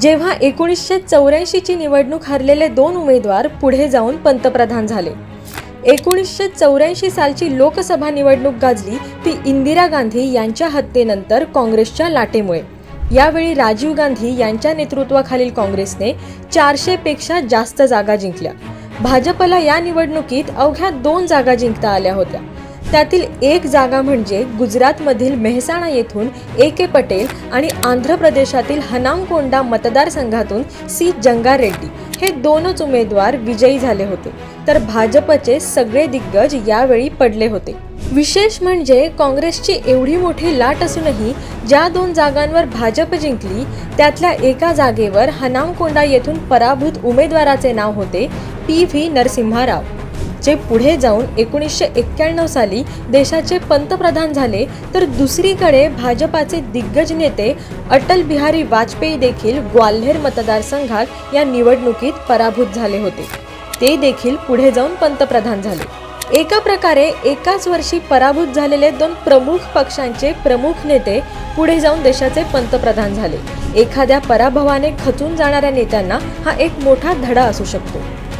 जेव्हा एकोणीसशे चौऱ्याऐंशीची निवडणूक हरलेले दोन उमेदवार पुढे जाऊन पंतप्रधान झाले. एकोणीसशे चौऱ्याऐंशी सालची लोकसभा निवडणूक गाजली ती इंदिरा गांधी यांच्या हत्येनंतर काँग्रेसच्या लाटेमुळे. यावेळी राजीव गांधी यांच्या नेतृत्वाखालील काँग्रेसने चारशेपेक्षा जास्त जागा जिंकल्या. भाजपला या निवडणुकीत अवघ्या दोन जागा जिंकता आल्या होत्या. त्यातील एक जागा म्हणजे गुजरातमधील मेहसाणा येथून ए के पटेल आणि आंध्र प्रदेशातील हनामकोंडा मतदारसंघातून सी जंगा रेड्डी हे दोनच उमेदवार विजयी झाले होते. तर भाजपचे सगळे दिग्गज यावेळी पडले होते. विशेष म्हणजे काँग्रेसची एवढी मोठी लाट असूनही ज्या दोन जागांवर भाजप जिंकली त्यातल्या एका जागेवर हनामकोंडा येथून पराभूत उमेदवाराचे नाव होते पी व्ही नरसिम्हा राव जे पुढे जाऊन एकोणीसशे एक्क्याण्णव साली देशाचे पंतप्रधान झाले तर दुसरीकडे भाजपाचे दिग्गज नेते अटल बिहारी वाजपेयी देखील ग्वाल्हेर मतदारसंघात या निवडणुकीत पराभूत झाले होते. ते देखील पुढे जाऊन पंतप्रधान झाले. एका प्रकारे एकाच वर्षी पराभूत झालेले दोन प्रमुख पक्षांचे प्रमुख नेते पुढे जाऊन देशाचे पंतप्रधान झाले. एखाद्या पराभवाने खचून जाणाऱ्या नेत्यांना हा एक मोठा धडा असू शकतो.